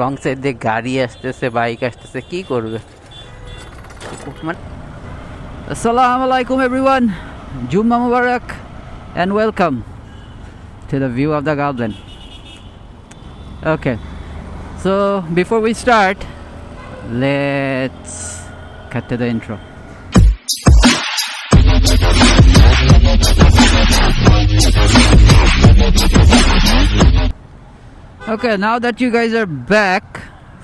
রং side দিয়ে গাড়ি আসতেছে বাইক আসতেছে কি করবে মানে Assalamu alaikum everyone. Jumma Mubarak and welcome to the view of the Goblin. Okay, so before we start, let's cut to the intro. Okay, now that you guys are back,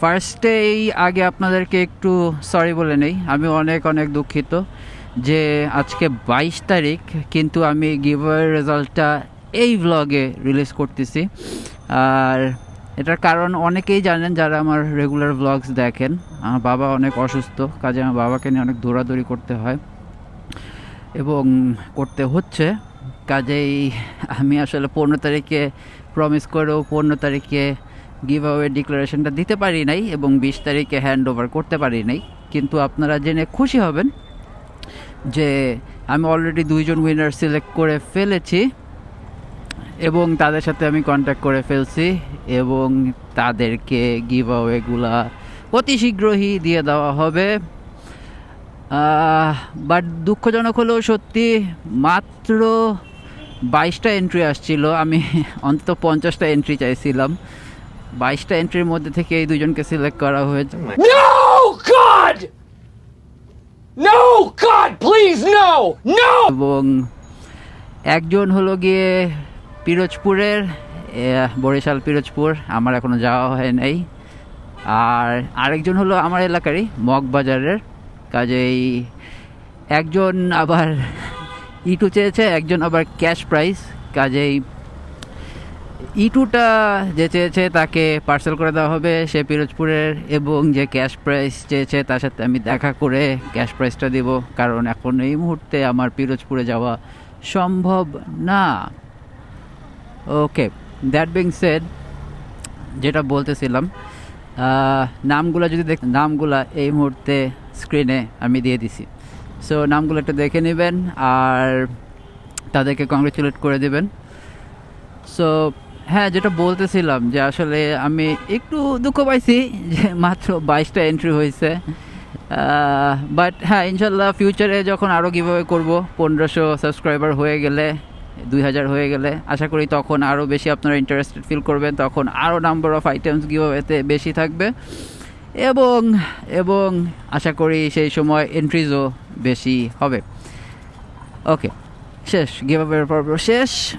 ফার্স্টেই আগে আপনাদেরকে একটু sorry বলে নেই আমি অনেক অনেক দুঃখিত যে আজকে বাইশ তারিখ কিন্তু আমি গিভার রেজাল্টটা এই ব্লগে রিলিজ করতেছি। আর এটার কারণ অনেকেই জানেন যারা আমার রেগুলার ব্লগস দেখেন আমার বাবা অনেক অসুস্থ কাজে আমার বাবাকে নিয়ে অনেক দৌড়াদৌড়ি করতে হয় এবং করতে হচ্ছে। কাজেই আমি আসলে পনেরো তারিখে প্রমিস করেও পনেরো তারিখে গিভ আওয়ে ডিক্লারেশনটা দিতে পারি নাই এবং বিশ তারিখে হ্যান্ড ওভার করতে পারি নাই। কিন্তু আপনারা জেনে খুশি হবেন যে আমি অলরেডি দুইজন উইনার সিলেক্ট করে ফেলেছি এবং তাদের সাথে আমি কন্ট্যাক্ট করে ফেলছি এবং তাদেরকে গিভ আওয়েগুলা অতি শীঘ্রই দিয়ে দেওয়া হবে। বাট দুঃখজনক হলেও সত্যি মাত্র বাইশটা এন্ট্রি আসছিল আমি অন্তত পঞ্চাশটা এন্ট্রি চাইছিলাম। বাইশটা এন্ট্রির মধ্যে থেকে এই দুজনকে সিলেক্ট করা হয়েছে! এবং একজন হলো গিয়ে পিরোজপুরের বরিশাল পিরোজপুর আমার এখনও যাওয়া হয় নাই। আর আরেকজন হলো আমার এলাকারই মগবাজারের কাজেই একজন আবার ইটু চেয়েছে, একজন আবার ক্যাশ প্রাইস। কাজেই ইটুটা যে চেয়েছে তাকে পার্সেল করে দেওয়া হবে, সে পিরোজপুরের, এবং যে ক্যাশ প্রাইস চেয়েছে তার সাথে আমি দেখা করে ক্যাশ প্রাইসটা দিব, কারণ এখন এই মুহূর্তে আমার পিরোজপুরে যাওয়া সম্ভব না। ওকে দ্যাট বিং সেড যেটা বলতেছিলাম নামগুলো যদি দেখ নামগুলা এই মুহূর্তে স্ক্রিনে আমি দিয়ে দিছি। সো নামগুলো একটু দেখে নেবেন আর তাদেরকে কংগ্রেচুলেট করে দেবেন। সো হ্যাঁ যেটা বলতেছিলাম যে আসলে আমি একটু দুঃখ পাইছি যে মাত্র বাইশটা এন্ট্রি হয়েছে। বাট হ্যাঁ ইনশাল্লাহ ফিউচারে যখন আরও কীভাবে করব, পনেরোশো সাবস্ক্রাইবার হয়ে গেলে, দুই হাজার হয়ে গেলে, আশা করি তখন আরও বেশি আপনারা ইন্টারেস্টেড ফিল করবেন, তখন আরও নাম্বার অফ আইটেমস গিভওয়েতে বেশি থাকবে। এবং এবং আশা করি সেই সময় এন্ট্রিজও বেশি হবে। ওকে শেষ গিভাবের পর্ব শেষ।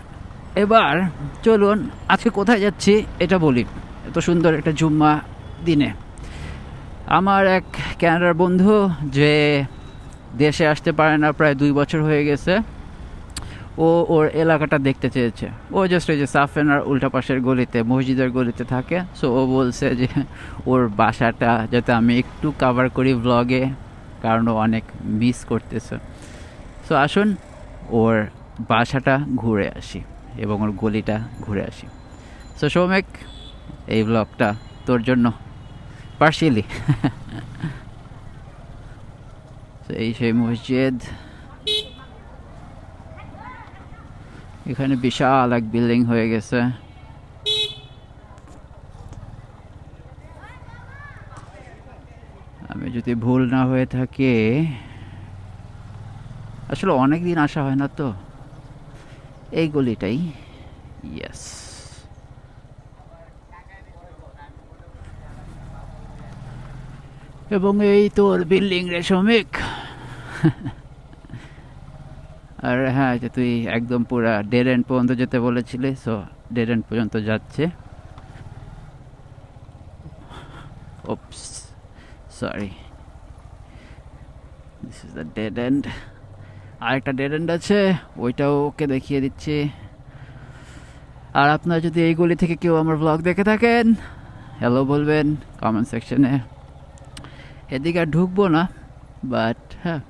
এবার চলুন, আজকে কোথায় যাচ্ছি এটা বলি। এত সুন্দর একটা জুম্মা দিনে। আমার এক ক্যানাডার বন্ধু যে দেশে আসতে পারে না, প্রায় দুই বছর হয়ে গেছে। ও ওর এলাকাটা দেখতে চেয়েছে। ও জাস্ট ওই যে সাফেনার উল্টা পাশের গলিতে, মসজিদের গলিতে থাকে। সো ও বলছে যে ওর বাসাটা যাতে আমি একটু কাভার করি ব্লগে কারণ ও অনেক মিস করতেছে। সো আসুন, ওর বাসাটা ঘুরে আসি এবং ওর গলিটা ঘুরে আসি। সো সৌমেক, এই ব্লগটা তোর জন্য। পার্সিয়ালি এই সেই মসজিদ এখানে বিশাল এক বিল্ডিং হয়ে গেছে। আমি যদি ভুল না হয়ে থাকে, আসলে অনেক দিন আসা হয় না তো। এই গলিটাই ইয়েস এবং এই তোর বিল্ডিং রে শ্রমিক। আর হ্যাঁ যে তুই একদম পুরা ডেড এন্ড পর্যন্ত যেতে বলেছিলি সো ডেড এন্ড পর্যন্ত যাচ্ছে। Oops sorry this is the dead end আরেকটা ডেড এন্ড আছে, ওইটাও ওকে দেখিয়ে দিচ্ছি। আর আপনারা যদি এই গলি থেকে কেউ আমার ব্লগ দেখে থাকেন হ্যালো বলবেন কমেন্ট সেকশনে এদিকে আর ঢুকবো না বাট হ্যাঁ।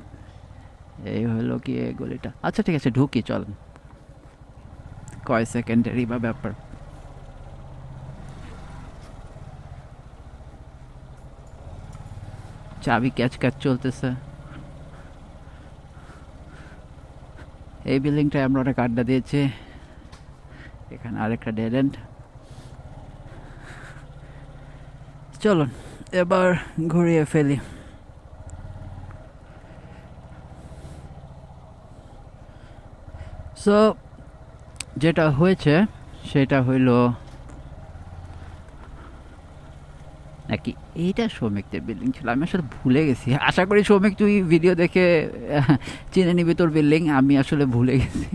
এই হলো কি গলিটা। আচ্ছা ঠিক আছে, ঢুকি, চল। কয় সেকেন্ডেরই বা ব্যাপার। চাবি ক্যাচ ক্যাচ চলতেছে। এই বিল্ডিংটায় আমরা অনেক আড্ডা দিয়েছি। এখানে আরেকটা ডেড এন্ড চলুন, এবার ঘুরিয়ে ফেলি। সো যেটা হয়েছে, সেটা হইল নাকি এইটা সৌমিকদের বিল্ডিং ছিল? আমি আসলে ভুলে গেছি। আশা করি সৌমিক, তুই ভিডিও দেখে চিনে নিবি তোর বিল্ডিং আমি আসলে ভুলে গেছি।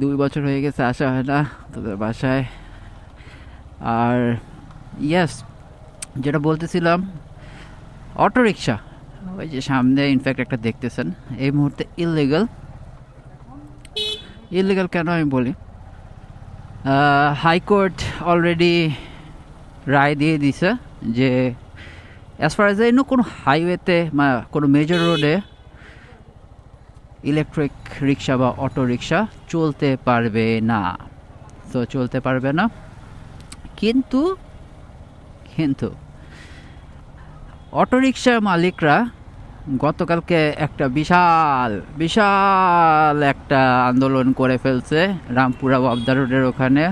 দুই বছর হয়ে গেছে আসা হয় না তোদের বাসায়। আর ইয়াস যেটা বলতেছিলাম অটো রিক্সা ওই যে সামনে ইনফ্যাক্ট একটা দেখতেছেন। এই মুহূর্তে ইলিগাল ইলিগাল কেন আমি বলি? হাইকোর্ট অলরেডি রায় দিয়ে দিছে যে as far as I know কোনো হাইওয়েতে বা কোনো মেজর রোডে ইলেকট্রিক রিক্সা বা অটো রিক্সা চলতে পারবে না। তো চলতে পারবে না। কিন্তু কিন্তু অটোরিকশার মালিকরা গতকালকে একটা বিশাল বিশাল একটা আন্দোলন করে ফেলছে রামপুরা ওয়াবদা রোডের ওখানে।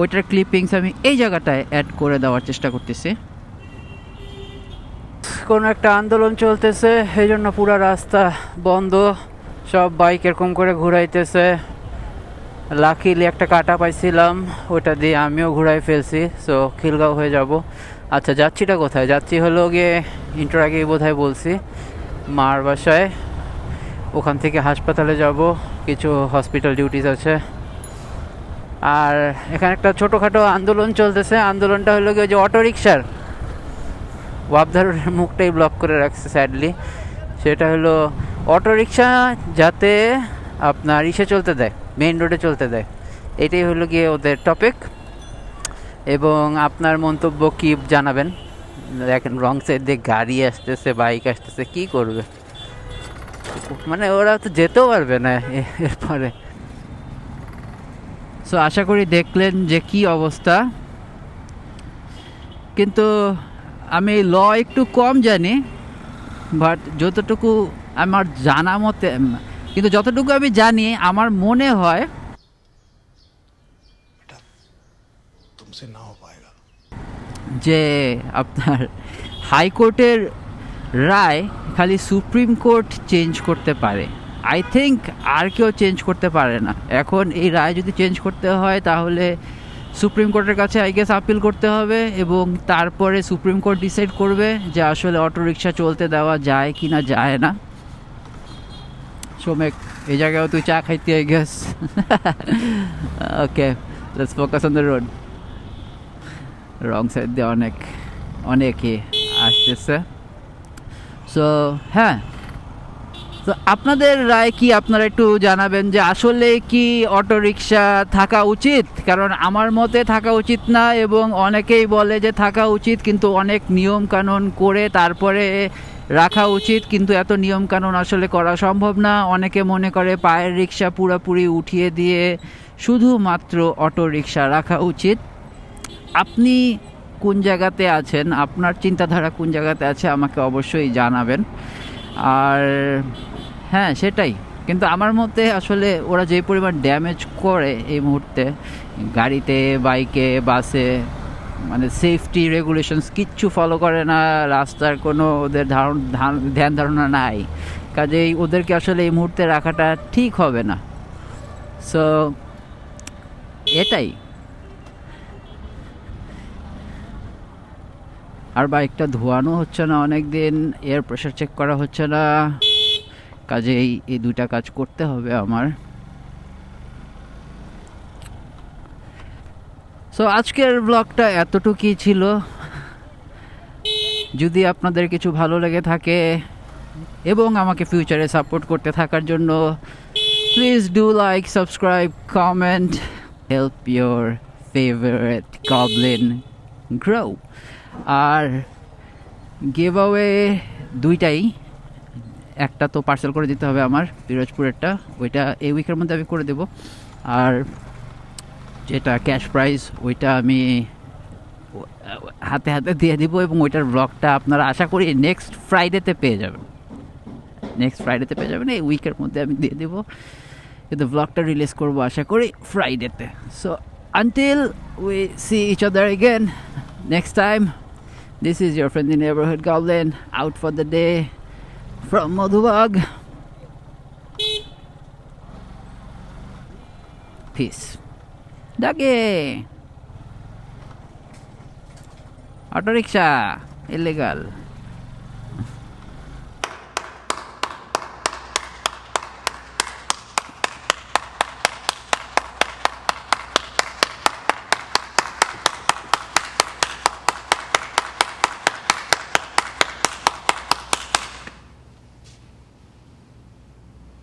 ওইটার ক্লিপিংস আমি এই জায়গাটায় অ্যাড করে দেওয়ার চেষ্টা করতেছি। কোনো একটা আন্দোলন চলতেছে এই জন্য পুরো রাস্তা বন্ধ। সব বাইক এরকম করে ঘুরাইতেছে। লাকিলি একটা কাটা পাইছিলাম ওটা দিয়ে আমিও ঘুরাই ফেলছি সো খিলগাঁও হয়ে যাব। আচ্ছা যাচ্ছিটা কোথায়? যাচ্ছি হলো গিয়ে ইন্টার আগেই বোধহয় বলছি মার বাসায়। ওখান থেকে হাসপাতালে যাব। কিছু হসপিটাল ডিউটিস আছে। আর এখানে একটা ছোটোখাটো আন্দোলন চলতেছে। আন্দোলনটা হলো ওই যে অটো রিক্সার ওয়াবদারের মুখটাই ব্লক করে রাখছে স্যাডলি সেটা হলো অটো রিক্সা যাতে আপনার ইসে চলতে দেয় মেইন রোডে চলতে দেয়। এটাই হলো গিয়ে ওদের টপিক এবং আপনার মন্তব্য কী জানাবেন? দেখেন রং সাইড দিয়ে গাড়ি আসতেছে বাইক আসতেছে, কি করবে? মানে ওরা তো যেতেও পারবে না এরপরে। সো আশা করি দেখলেন যে কি অবস্থা। কিন্তু আমি ল একটু কম জানি বাট যতটুকু আমার জানা মতে, কিন্তু যতটুকু আমি জানি, আমার মনে হয় যে আপনার হাইকোর্টের রায় খালি সুপ্রিম কোর্ট চেঞ্জ করতে পারে। আই থিঙ্ক আর কেউ চেঞ্জ করতে পারে না। এখন এই রায় যদি চেঞ্জ করতে হয়, তাহলে সুপ্রিম কোর্টের কাছে আই গেস আপিল করতে হবে এবং তারপরে সুপ্রিম কোর্ট ডিসাইড করবে যে আসলে অটোরিকশা চলতে দেওয়া যায় কি না যায় না। সোমেক, এই জায়গায় তুই চা খাইতে I guess okay focus on the road wrong side দিয়ে অনেক, অনেকে আসতেছে। সো হ্যাঁ। তো আপনাদের রায় কি? আপনারা একটু জানাবেন যে আসলে কি অটো রিক্সা থাকা উচিত? কারণ আমার মতে থাকা উচিত না এবং অনেকেই বলে যে থাকা উচিত, কিন্তু অনেক নিয়ম কানুন করে তারপরে রাখা উচিত, কিন্তু এত নিয়ম কানুন আসলে করা সম্ভব না। অনেকে মনে করে পায়ের রিক্সা পুরোপুরি উঠিয়ে দিয়ে শুধুমাত্র অটো রিক্সা রাখা উচিত। আপনি কোন জায়গাতে আছেন, আপনার চিন্তাধারা কোন জায়গাতে আছে আমাকে অবশ্যই জানাবেন। আর হ্যাঁ সেটাই। কিন্তু আমার মতে আসলে ওরা যে পরিমাণ ড্যামেজ করে এই মুহূর্তে, গাড়িতে, বাইকে, বাসে মানে সেফটি রেগুলেশনস কিচ্ছু ফলো করে না, রাস্তার কোনো ওদের ধারণ ধ্যান ধারণা নাই। কাজেই ওদেরকে আসলে এই মুহূর্তে রাখাটা ঠিক হবে না। সো এটাই। আর বাইকটা ধোয়ানো হচ্ছে না অনেক দিন এয়ার প্রেশার চেক করা হচ্ছে না। কাজেই এই এই দুইটা কাজ করতে হবে আমার। সো আজকের ব্লগটা এতটুকুই ছিল। যদি আপনাদের কিছু ভালো লেগে থাকে এবং আমাকে ফিউচারে সাপোর্ট করতে থাকার জন্য please do like subscribe comment help your favourite goblin grow R give দুইটাই। একটা তো পার্সেল করে দিতে হবে আমার, পিরোজপুরেরটা। ওইটা এই উইকের মধ্যে আমি করে দেব। আর যেটা ক্যাশ প্রাইস ওইটা আমি হাতে হাতে দিয়ে দিব এবং ওইটার ব্লগটা আপনারা আশা করি নেক্সট ফ্রাইডেতে পেয়ে যাবেন। নেক্সট ফ্রাইডেতে পেয়ে যাবেন, এই উইকের মধ্যে আমি দিয়ে দেবো। কিন্তু ব্লগটা রিলিজ করব আশা করি ফ্রাইডেতে so until we see each other again next time this is your friendly neighborhood goblin out for the day from Madhubag peace. Dagi. Auto rickshaw illegal